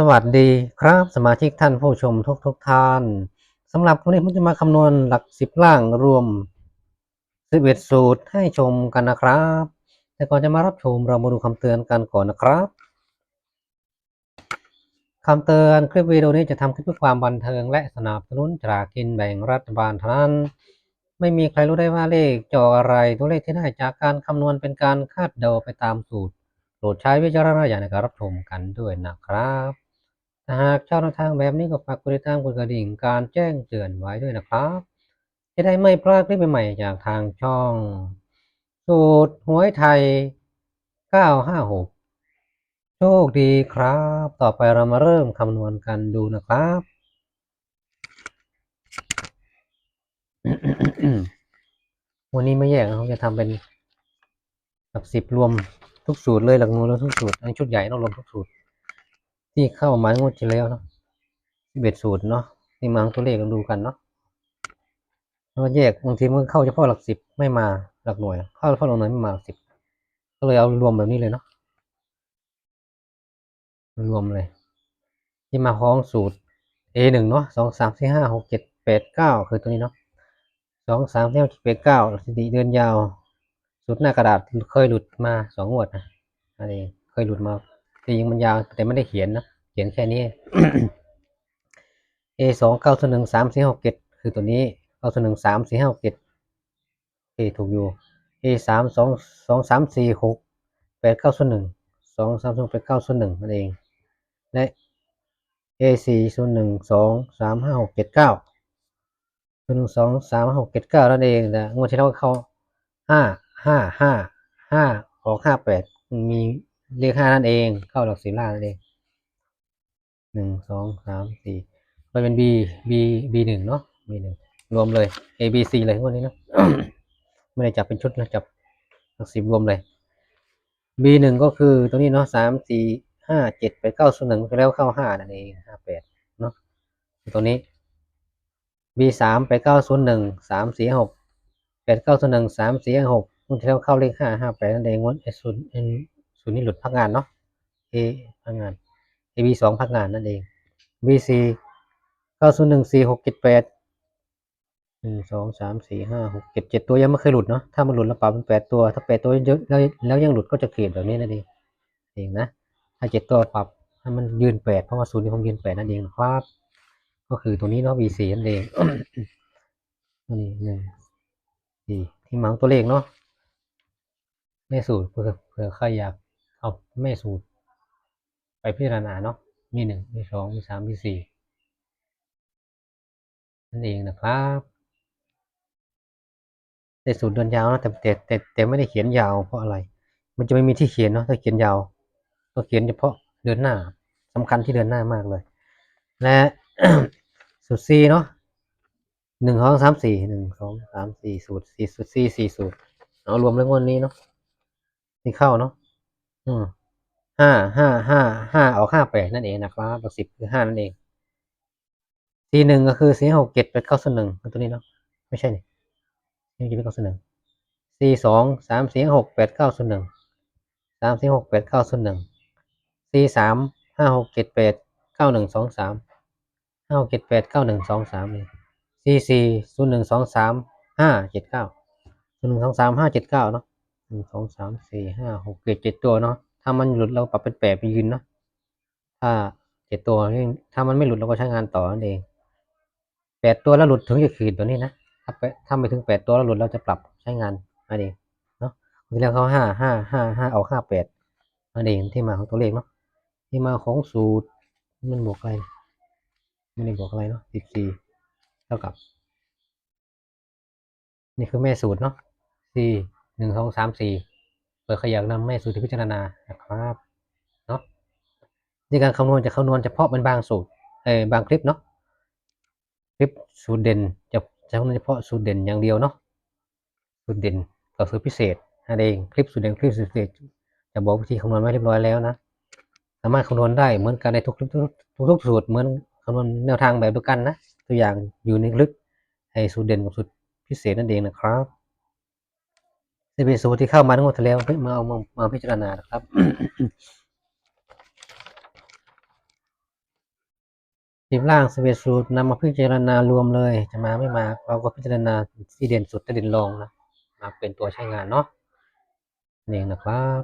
สวัสดีครับสมาชิกท่านผู้ชมทุกทุกท่านสำหรับวันนี้ผมจะมาคำนวณหลักสิบล่างรวม11สูตรให้ชมกันนะครับ แต่ก่อนจะมารับชมเรามาดูคำเตือนกันก่อนนะครับคำเตือนคลิปวิดีโอนี้จะทำขึ้นเพื่อความบันเทิงและสนับสนุนจากกินแบ่งรัฐบาลเท่านั้น ไม่มีใครรู้ได้ว่าเลขจออะไรตัวเลขที่ได้จากการคำนวณเป็นการคาดเดาไปตามสูตรโปรดใช้วิจารณญาณในการรับชมกันด้วยนะครับ หากชอบแนวทางแบบนี้ก็ฝากกดติดตามกดกระดิ่งการแจ้งเตือนไว้ด้วยนะครับ จะได้ไม่พลาดคลิปใหม่ๆจากทางช่อง สูตรหวยไทย 956 โชคดีครับ ต่อไปเรามาเริ่มคำนวณกันดูนะครับวันนี้ไม่แยกนะผมจะทำเป็นหลักสิบรวมทุกสูตรเลยหลักหน่วยรวทุกสูตรอันนชุดใหญ่ต้องรวมทุกสูตร ที่เข้ามางวดที่แล้วเนาะสิบเอ็ดสูตรเนาะที่มาตัวเลขกันดูกันเนาะแล้วแยกบางทีมันเข้าเฉพาะหลักสิบไม่มาหลักหน่วย เข้าเฉพาะหลักหน่วยไม่มาหลักสิบก็เลยเอารวมแบบนี้เลยเนาะรวมเลย ที่มาพ้องสูตร A หนึ่งเนาะสองสามสี่ห้าหกเจ็ดแปดเก้าคือตัวนี้เนาะสองสามสี่ห้าเจ็ดแปดเก้าสถิติเดินยาวสูตรหน้ากระดาษเคยหลุดมาสองงวดนะอันนี้เคยหลุดมาแต่ยังมันยาวแต่ไม่ได้เขียนนะ ขียนแค่นี้ A สองเก้าส่วนหนึ่งสามสี่หกเจ็ดคือตัวนี้เก้าส่วนหนึ่งสามสี่ห้าหกเจ็ดโอเคถูกอยู่ A สามสองสองสามสี่หกแปดเก้าส่วนหนึ่งสองสามสองแปดเก้าส่วนหนึ่งนั่นเองและ A สี่ส่วนหนึ่งสองสามห้าหกเจ็ดเก้าส่วนหนึ่งสองสามหกเจ็ดเก้านั่นเองแต่งวดที่แล้วเขาห้าห้าห้าห้าออกห้าแปดมีเลขห้านั่นเอง เข้าหลักสิบล่านั่นเอง หนึ่งสองสามสี่ไปเป็น B B B หนึ่งเนาะ B หนึ่งรวมเลย A B C เลยงวดนี้เนาะไม่ได้จับเป็นชุดนะจับหลักสิบรวมเลย B หนึ่งก็คือตัวนี้เนาะสามสี่ห้าเจ็ดแปเก้าส่วนหนึ่งแล้วเข้าห้านั่นเองห้าแปดเนาะตัวนี้ B สามแปเก้าส่วนหนึ่งสามสี่หกแปดเก้าส่วนหนึ่งสามสี่หกมันจะเข้าเลขห้าห้าแปดนั่นเองงวดไอ้ศูนย์ไอ้ศูนย์นี่หลุดพักงานเนาะ A พักงาน A B สองพักงานนั่นเอง B C เก้าส่วนหนึ่งสี่หกเจ็ดแปดหนึ่งสองสามสี่ห้าหกเจ็ดเจ็ดตัวยังไม่เคยหลุดเนาะ ถ้ามันหลุดแล้วปรับเป็นแปดตัว ถ้าแปดตัวเยอะแล้วแล้วยังหลุดก็จะเกลียดแบบนี้นั่นเองเองนะ ถ้าเจ็ดตัวปรับให้มันยืนแปดเพราะว่าศูนย์นี่ผมยืนแปดนั่นเองครับ ก็คือตัวนี้เนาะ B C นั่นเองนี่หนึ่งสี่ที่มังตัวเลขเนาะแม่สูตรเผื่อเผื่อใครอยากเอาแม่สูตร ไปพิจารณาเนาะมีหนึ่งมีสองมีสามมีสี่นั่นเองนะครับแต่สูตรเดินยาวนะแต่แต่แต่แต่ไม่ได้เขียนยาวเพราะอะไร มันจะไม่มีที่เขียนเนาะถ้าเขียนยาว ก็เขียนเฉพาะเดินหน้าสำคัญที่เดินหน้ามากเลย และสูตร C เนาะหนึ่งสองสามสี่หนึ่งสองสามสี่สูตรสี่สูตร C สี่สูตรเอารวมเรื่องวันนี้เนาะนี่เข้าเนาะอืม ห้าห้าห้าห้าออกห้าแปดนั่นเองนะครับหลักสิบคือห้านั่นเอง C หนึ่งก็คือ C หกเจ็ดแปดเก้าส่วนหนึ่งตัวนี้เนาะไม่ใช่นี่นี่จะเป็นเก้าส่วนหนึ่ง C สองสามสี่หกแปดเก้าส่วนหนึ่งสามสี่หกแปดเก้าส่วนหนึ่ง C สามห้าหกเจ็ดแปดเก้าหนึ่งสองสามห้าหกเจ็ดแปดเก้าหนึ่งสองสามเลย C สี่ศูนย์หนึ่งสองสามห้าเจ็ดเก้าศูนย์หนึ่งสองสามห้าเจ็ดเก้าเนาะหนึ่งสองสามสี่ห้าหกเจ็ดเจ็ดตัวเนาะ ถ้ามันหลุดเราปรับเป็นแปดไปยืนเนาะถ้าเจ็ดตัวถ้ามันไม่หลุดเราก็ใช้งานต่อนั่นเองแปดตัวแล้วหลุดถึงจะขีดตัวนี้นะถ้าไปถ้าไปถึงแปดตัวแล้วหลุดเราจะปรับใช้งานนั่นเองเนาะทีแรกเขาห้าห้าห้าห้าเอาห้าแปดนั่นเองที่มาของตัวเลขเนาะที่มาของสูตรมันบวกอะไรไม่ได้บวกอะไรเนาะสิบสี่เท่ากับ นี่คือแม่สูตรเนาะ C หนึ่งสองสามสี่ เปิดขยักนำแม่สูตรที่พิจารณานะครับเนาะในการคำนวณจะคำนวณเฉพาะเป็นบางสูตรเออบางคลิปเนาะคลิปสูตรเด่นจะจะคำนวณเฉพาะสูตรเด่นอย่างเดียวเนาะสูตรเด่นกับสูตรพิเศษนั่นเองคลิปสูตรเด่นคลิปสูตรพิเศษจะบอกวิธีคำนวณไว้เรียบร้อยแล้วนะสามารถคำนวณได้เหมือนกันในทุกทุกทุกทุกทุกสูตรเหมือนคำนวณแนวทางแบบเดียวกันนะตัวอย่างอยู่ในลึกไอ้สูตรเด่นกับสูตรพิเศษนั่นเองนะครับ จะเป็นสูตรที่เข้ามาทั้งหมดแล้วมาเอามามาพิจารณาครับ สิบล่างสิบเอ็ดสูตรนำมาพิจารณารวมเลย จะมาไม่มาเราก็พิจารณาที่เด่นสุดและเด่นรองนะมาเป็นตัวใช้งานเนาะนี่นะครับ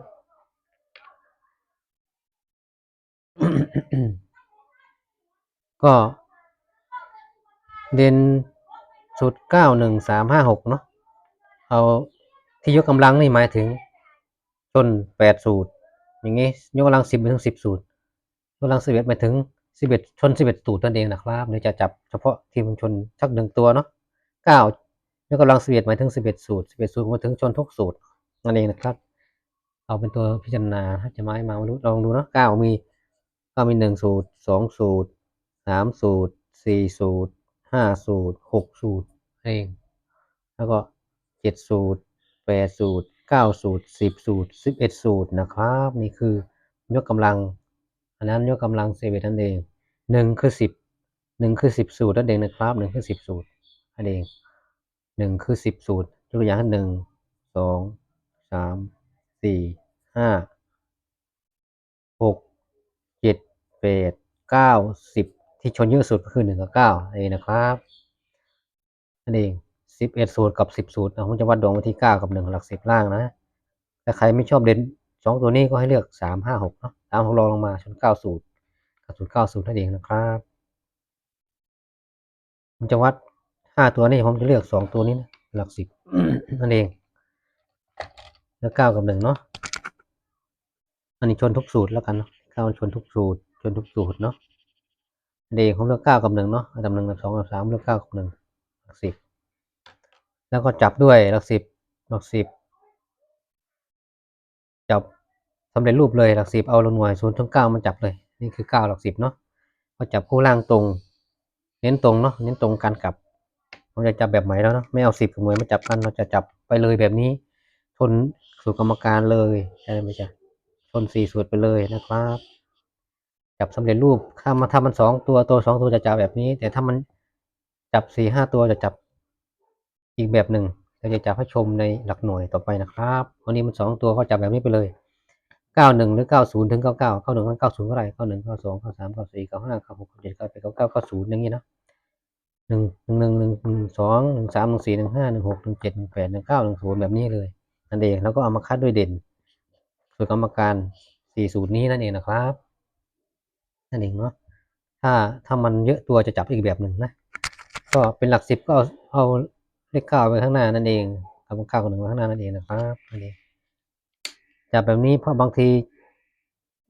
ก็ เด่นสุดเก้าหนึ่งสามห้าหกเนาะเอา ที่ยกกำลังนี่หมายถึงชนแปดสูตร อย่างงี้ยกกำลังสิบไปถึงสิบสูตรยกกำลังสิบเอ็ดไปถึงสิบเอ็ดชนสิบเอ็ดสูตรนั่นเองนะครับเดี๋ยวจะจับเฉพาะทีมชนสักหนึ่งตัวเนาะเก้ายกกำลังสิบเอ็ดหมายถึงสิบเอ็ดสูตรสิบเอ็ดสูตรมาถึงชนทุกสูตรนั่นเองนะครับเอาเป็นตัวพิจารณาจะมาให้มาลองดูเนาะเก้ามีก็มีหนึ่งสูตรสองสูตรสามสูตรสี่สูตรห้าสูตรหกสูตรนั่เอง แล้วก็เจ็ดสูตร แปดสูตรเก้าสูตรสิบสูตรสิบเอ็ดสูตรนะครับ นี่คือยกกำลัง อันนั้นยกกำลังเซเว่นนั่นเองหนึ่งคือสิบหนึ่งคือสิบสูตรนั่นเองนะครับหนึ่งคือสิบสูตรนั่นเองหนึ่งคือสิบสูตรยกตัวอย่างหนึ่งสองสามสี่ห้าหกเจ็ดแปดเก้าสิบที่ชนเยอะสุดก็คือหนึ่งกับเก้าเองนะครับนั่นเอง สิบเอ็ดสูตรกับสิบสูตรนะผมจะวัดดวงวันที่เก้ากับหนึ่งหลักสิบล่างนะถ้าใครไม่ชอบเด่นสองตัวนี้ก็ให้เลือกสามห้าหกเนาะสามหกรองลงมาชนเก้าสูตรกับสูตรเก้าสูตรนั่นเองนะครับผมจะวัดห้าตัวนี้ผมจะเลือกสองตัวนี้นะหลักสิบนั่นเอง แล้วเก้ากับหนึ่งเนาะอันนี้ชนทุกสูตรแล้วกันเนาะเก้าชนทุกสูตรชนทุกสูตรเนาะเดย์ผมเลือกเก้ากับหนึ่งเนาะอันดับหนึ่งอันดับสองอันดับสามเลือกเก้ากับหนึ่งหลักสิบ แล้วก็จับด้วยหลักสิบหลักสิบจับสำเร็จรูปเลยหลักสิบเอาลงหน่วยศูนย์ถึงเก้ามันจับเลย นี่คือเก้าหลักสิบเนาะก็จับคู่ล่างตรง เน้นตรงเนาะเน้นตรงการกลับผมจะจับแบบใหม่แล้วเนาะไม่เอาสิบกับหน่วยมาจับกันเราจะจับไปเลยแบบนี้ ชนสูตรกรรมการเลยใช่ไหมจ๊ะชนสี่สูตรไปเลยนะครับจับสำเร็จรูปถ้ามาทำมันสองตัวตัวสองตัวจะจับแบบนี้ แต่ถ้ามันจับสี่ห้าตัวจะจับ อีกแบบหนึ่งเราจะจับให้ชมในหลักหน่วยต่อไปนะครับวันนี้มันสองตัวก็จับแบบนี้ไปเลยเก้าหนึ่งหรือเก้าศูนย์ถึงเก้าเก้าเก้าหนึ่งเก้าศูนย์ก็ได้เก้าหนึ่งเก้าสองเก้าสามเก้าสี่เก้าห้าเก้าหกเก้าเจ็ดเก้าแปดเก้าเก้าเก้าศูนย์อย่างนี้นะหนึ่งหนึ่งหนึ่งหนึ่งสองหนึ่งสามหนึ่งสี่หนึ่งห้าหนึ่งหกหนึ่งเจ็ดหนึ่งแปดหนึ่งเก้าหนึ่งศูนย์แบบนี้เลยนั่นเองแล้วก็เอามาคัดด้วยเด่นสูตรกรรมการสี่สูตรนี้นั่นเองนะครับนั่นเองเนาะถ้าถ้ามันเยอะตัวจะจับอีกแบบหนึ่งนะ ก็เป็นหลักสิบก็เอาเอา เลขเก้าไปข้างหน้านั่นเองเอาเก้ากับหนึ่งไว้ข้างหน้านั่นเองนะครับนั่นเองจับแบบนี้เพราะบางที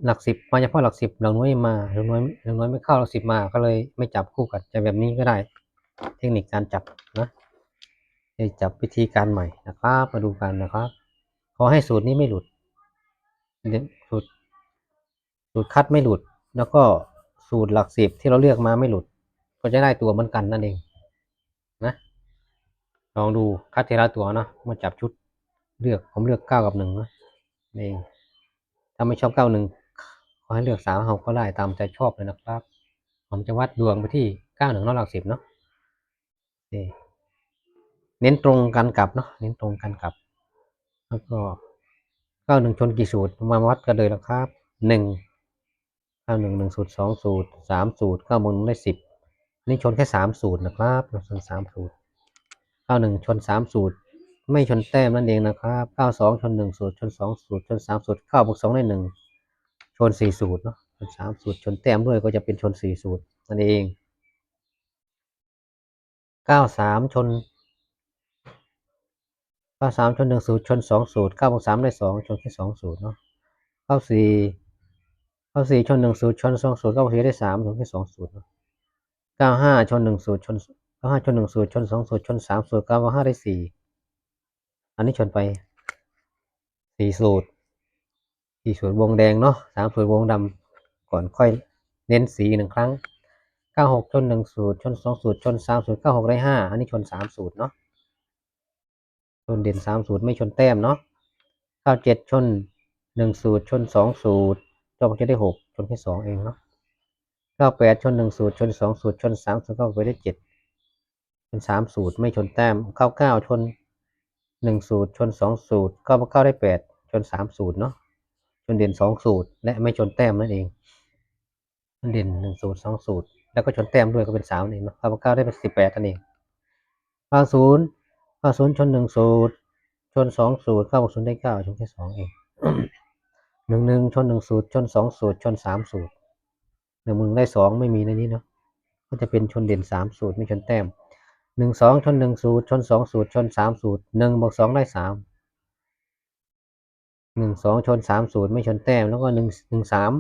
หลักสิบมาเฉพาะหลักสิบหลักน้อยมาหลักน้อยหลักน้อยไม่เข้าหลักสิบมาก็เลยไม่จับคู่กันจะแบบนี้ก็ได้ เทคนิคการจับนะจับวิธีการใหม่นะครับมาดูกันนะครับ ขอให้สูตรนี้ไม่หลุดสูตรสูตรคัดไม่หลุด แล้วก็สูตรหลักสิบที่เราเลือกมาไม่หลุด ก็จะได้ตัวเหมือนกันนั่นเอง ลองดูคัดทีละตัวเนาะมาจับชุดเลือกผมเลือกเก้ากับหนึ่งนะนี่เองถ้าไม่ชอบเก้าหนึ่งขอให้เลือกสามเขาก็ได้ตามใจชอบเลยนะครับ ผมจะวัดดวงไปที่เก้าหนึ่งนอกหลักสิบเนาะเน้นตรงกันกลับเนาะเน้นตรงกันกลับ แล้วก็เก้าหนึ่งชนกี่สูตรมาวัดกันเลยนะครับหนึ่งเก้าหนึ่งหนึ่งสูตรสองสูตรสามสูตรเก้าโมงได้สิบนี่ชนแค่สามสูตรนะครับชนสามสูตร เก้าหนึ่งชนสามสูตร ไม่ชนแต้มนั่นเองนะครับเก้าสองชนหนึ่งสูตรชนสองสูตรชนสามสูตรเก้าบวกสองได้หนึ่งชนสี่สูตรเนาะชนสามสูตรชนแต้มด้วยก็จะเป็นชนสี่สูตรนั่นเองเก้าสามชนเก้าสามชนหนึ่งสูตรชนสองสูตรเก้าบวกสามได้สองชนแค่สองสูตรเนาะเก้าสี่เก้าสี่ชนหนึ่งสูตรชนสองสูตรเก้าสี่ได้สามชนแค่สองสูตรเก้าห้าชนหนึ่งสูตรชน ก้าห้าชนหนึ่งสูตรชนสองสูตรชนสามสูตรเก้าห้าได้สี่อันนี้ชนไปสี่สูตรสี่สูตรวงแดงเนาะสามสูตรวงดำก่อนค่อยเน้นสีหนึ่งครั้งเก้าหกชนหนึ่งสูตรชนสองสูตรชนสามสูตรเก้าหกได้ห้าอันนี้ชนสามสูตรเนาะชนเด่นสามสูตรไม่ชนแต้มเนาะเก้าเจ็ดชนหนึ่งสูตรชนสองสูตรจบจะได้หกชนแค่สองเองเนาะเก้าแปดชนหนึ่งสูตรชนสองสูตรชนสามสูตรก็ไปได้เจ็ด ชนสามสูตรไม่ชนแต้มเก้าเก้าชนหนึ่งสูตร ชนสองสูตรเก้าเก้าได้แปดชนสามสูตรเนาะชนเด่นสองสูตร และไม่ชนแต้มนั่นเองชนเด่นหนึ่งสูตรสองสูตร แล้วก็ชนแต้มด้วยก็เป็นสามเองเนาะเก้าเก้าได้เป็นสิบแปดนั่นเองเก้าศูนย์เก้าศูนย์ชนหนึ่งสูตร ชนสองสูตรเก้าบวกศูนย์ได้เก้าชนแค่สองเองหนึ่งหนึ่งชนหนึ่งสูตร ชนสองสูตร ชนสามสูตรหนึ่งมึงได้สองไม่มีในนี้เนาะก็จะเป็นชนเด่นสามสูตรไม่ชนแต้ม หนึ่งสองชนหนึ่งสูตรชนสองสูตรชนสามสูตรหนึ่งบวกสองได้สามหนึ่งสองชนสามสูตรไม่ชนแต้มแล้วก็หนึ่งหนึ่งสาม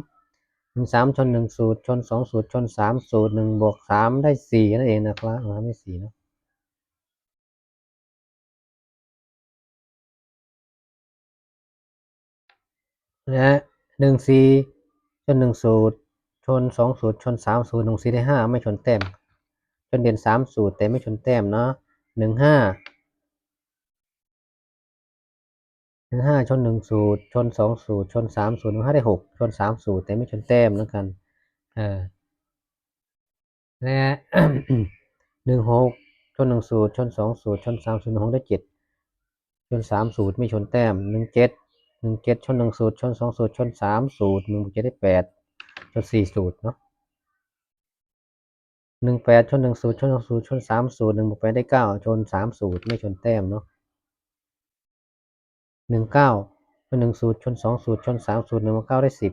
หนึ่งสามชนหนึ่งสูตรชนสองสูตรชนสามสูตรหนึ่งบวกสามได้สี่นั่นเองนะครับไม่สี่นะนะฮะหนึ่งสี่ชนหนึ่งสูตรชนสองสูตรชนสามสูตรหนึ่งสี่ได้ห้าไม่ชนแต้ม นเด่นสามสูตรแต่ไม่ชนแต้มเนาะหนึ่งห้าหนึ่งห้าชนหนึ่งสูตร ชนสองสูตร ชนสามสูตรหนึ่งห้าได้หกชนสามสูตรแต่ไม่ชนแต้มแล้วกันเออและหนึ่งหกชนหนึ่งสูตร ชนสองสูตร ชนสามสูตรหนึ่งหกได้เจ็ดชนสามสูตรไม่ชนแต้มหนึ่งเจ็ดหนึ่งเจ็ดชนหนึ่งสูตร ชนสองสูตร ชนสามสูตรหนึ่งเจ็ดได้แปดชนสี่สูตรเนาะ หนึ่งแปดชนหนึ่งสูตรชนสองสูตรชนสามสูตรหนึ่งบวกแปดได้เก้าชนสามสูตรไม่ชนแต้มเนาะหนึ่งเก้าชนหนึ่งสูตรชนสองสูตรชนสามสูตรหนึ่งบวกเก้าได้สิบ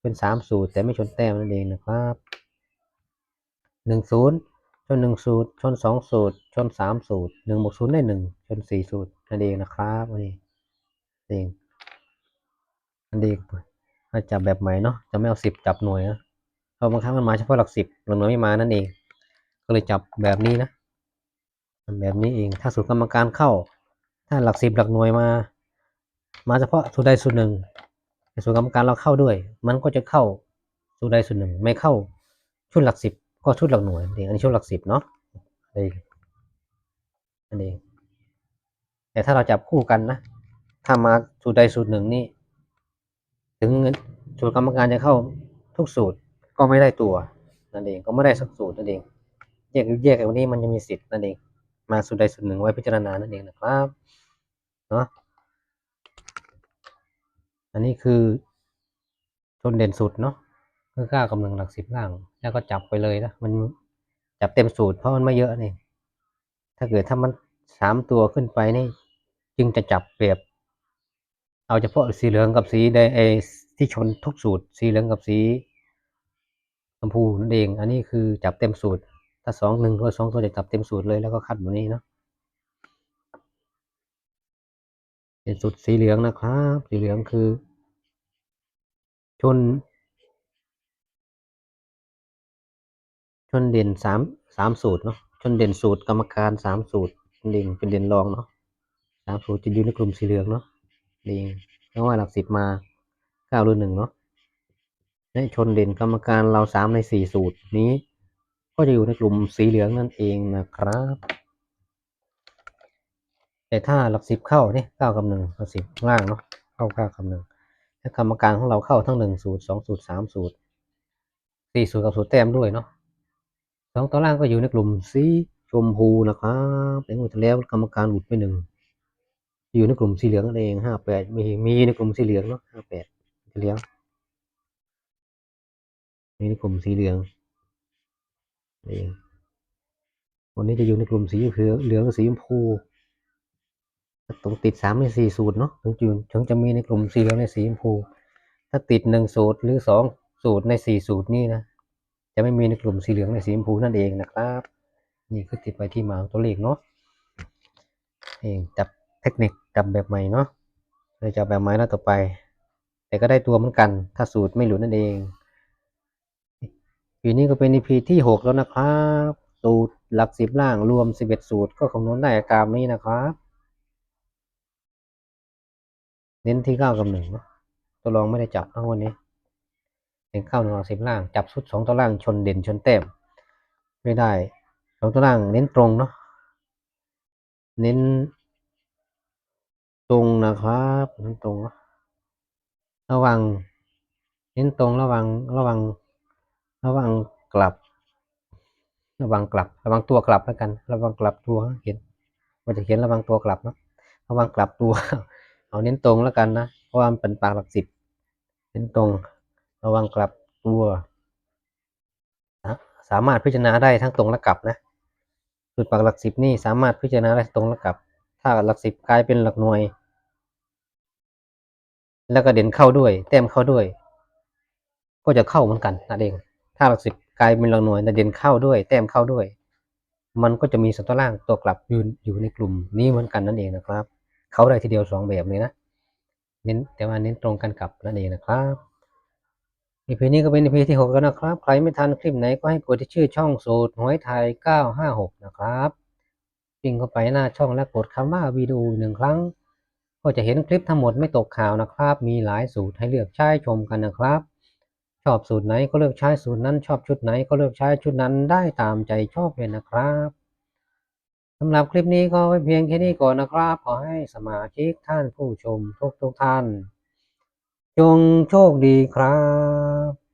เป็นสามสูตรแต่ไม่ชนแต้มนั่นเองนะครับหนึ่งศูนย์ชนหนึ่งสูตรชนสองสูตรชนสามสูตรหนึ่งบวกศูนย์ได้หนึ่งชนสี่สูตรนั่นเองนะครับนนี้เองอันเองถ้าจับแบบใหม่เนาะจะไม่เอาสิบจับหน่วยนะ เพราะบางครั้งมันมาเฉพาะหลักสิบหลักหน่วยไม่มานั่นเอง ก็เลยจับแบบนี้นะแบบนี้เอง ถ้าสูตรกรรมการเข้า ถ้าหลักสิบหลักหน่วยมา มาเฉพาะสูตรใดสูตรหนึ่งแต่สูตรกรรมการเราเข้าด้วย มันก็จะเข้าสูตรใดสูตรหนึ่ง ไม่เข้าชุดหลักสิบก็ชุดหลักหน่วยนั่นเองอันนี้ชุดหลักสิบเนาะอันนี้อันนี้แต่ถ้าเราจับคู่กันนะ ถ้ามาสูตรใดสูตรหนึ่งนี่ ถึงสูตรกรรมการจะเข้าทุกสูตร ก็ไม่ได้ตัวนั่นเองก็ไม่ได้สักสูตรนั่นเองแยกแยกกันวันนี้มันยังมีสิทธิ์นั่นเอง มาสูตรใดสูตรหนึ่งไว้พิจารณานั่นเองนะครับเนาะอันนี้คือชนเด่นสุดเนาะคือเก้ากำลังหลักสิบล่าง แล้วก็จับไปเลยนะมันจับเต็มสูตรเพราะมันไม่เยอะนี่ถ้าเกิดถ้ามันสามตัวขึ้นไปนี่ จึงจะจับเปรียบ เอาเฉพาะสีเหลืองกับสีแดงเอที่ชนทุกสูตร สีเหลืองกับสี ชมพูนั่นเอง อันนี้คือจับเต็มสูตร ถ้าสองหนึ่งตัวสองตัวจะจับเต็มสูตรเลยแล้วก็คัดแบบนี้เนาะเป็นสูตรสีเหลืองนะครับ สีเหลืองคือ ชน ชนเด่นสามสามสูตรเนาะ ชนเด่นสูตรกรรมการสามสูตรเด่นเป็นเด่นรองเนาะสามสูตรจะอยู่ในกลุ่มสีเหลืองเนาะเด่นเพราะว่าหลักสิบมาเก้าหรือหนึ่งเนาะ และชนเด่นกรรมการเราสามในสี่สูตรนี้ ก็จะอยู่ในกลุ่มสีเหลืองนั่นเองนะครับ แต่ถ้าหลักสิบเข้าเนี่ยเก้ากับหนึ่งหลักสิบล่างเนาะเข้าเก้ากับหนึ่งถ้ากรรมการของเราเข้าทั้งหนึ่งสูตรสองสูตรสามสูตรสี่สูตรกับสูตรแต้มด้วยเนาะสองตัวล่างก็อยู่ในกลุ่มสีชมพูนะครับแต่งวดที่แล้วกรรมการหลุดไปหนึ่งอยู่ในกลุ่มสีเหลืองนั่นเองห้าแปดมีมีในกลุ่มสีเหลืองเนาะห้าแปดที่แล้ วมีในกลุ่มสีเหลืองเองวันนี้จะอยู่ในกลุ่มสีเหลืองสีชมพูตรงติดสามในสี่สูตรเนาะถึงจะถึงจะมีในกลุ่มสีเหลืองในสีชมพู ถ้าติดหนึ่งสูตรหรือสองสูตรในสี่สูตรนี่นะจะไม่มีในกลุ่มสีเหลืองในสีชมพูนั่นเองนะครับ นี่คือติดไปที่มาของตัวเลขเนาะเองจับเทคนิคจับแบบใหม่เนาะเลยจับแบบใหม่แล้วต่อไป แต่ก็ได้ตัวเหมือนกัน ถ้าสูตรไม่หลุดนั่นเอง ปีนี้ก็เป็น EP ที่หกแล้วนะครับ สูตรหลักสิบล่างรวมสิบเอ็ดสูตรก็คำนวณได้ตามนี้นะครับ เน้นที่เก้ากับหนึ่งเนาะตัวรองไม่ได้จับนะวันนี้เน้นเก้าหนึ่งสิบล่าง จับชุดสองตัวล่างชนเด่นชนแต้มไม่ได้สองตัวล่างเน้นตรงเนาะเน้น ตรงนะครับเน้นตรงระวัง เน้นตรงระวังระวัง ระวังกลับ ระวังกลับ ระวังตัวกลับแล้วกัน ระวังกลับตัวเห็นมันจะเขียนระวังตัวกลับเนาะระวังกลับตัว เอาเน้นตรงแล้วกันนะเพราะว่ามันเป็นปากหลักสิบเน้นตรง ระวังกลับตัวนะสามารถพิจารณาได้ทั้งตรงและกลับนะสูตรปักหลักสิบนี่สามารถพิจารณาได้ตรงและกลับ ถ้าหลักสิบกลายเป็นหลักหน่วย แล้วก็เด่นเข้าด้วย แต้มเข้าด้วย ก็จะเข้าเหมือนกันนั่นเองาหลักสิบกลายเป็นหลักหน่วยแต่เด่นเข้าด้วย แต้มเข้าด้วย มันก็จะมีส่วนตัวล่างตัวกลับยู่อยู่ในกลุ่มนี้เหมือนกันนั่นเองนะครับ เขาได้ทีเดียวสองแบบเลยนะเน้นแต่ว่าเน้นตรงกันกับนั่นเองนะครับ EP นี้ก็เป็น EP ที่6แล้วนะครับ ใครไม่ทันคลิปไหนก็ให้กดที่ชื่อช่องสูตรหวยไทย956นะครับวิ่งเข้าไปหน้าช่องแล้วกดคำว่าวิดีโอหนึ่งครั้ง ก็จะเห็นคลิปทั้งหมดไม่ตกข่าวนะครับ มีหลายสูตรให้เลือกใช้ชมกันนะครับ อบสูตรไหนก็เลือกใช้สูตรนั้น ชอบชุดไหนก็เลือกใช้ชุดนั้นได้ตามใจชอบเลยนะครับสำหรับคลิปนี้ก็ไว้เพียงแค่นี้ก่อนนะครับ ขอให้สมาชิกท่านผู้ชมทุกทุกท่าน จงโชคดีครับ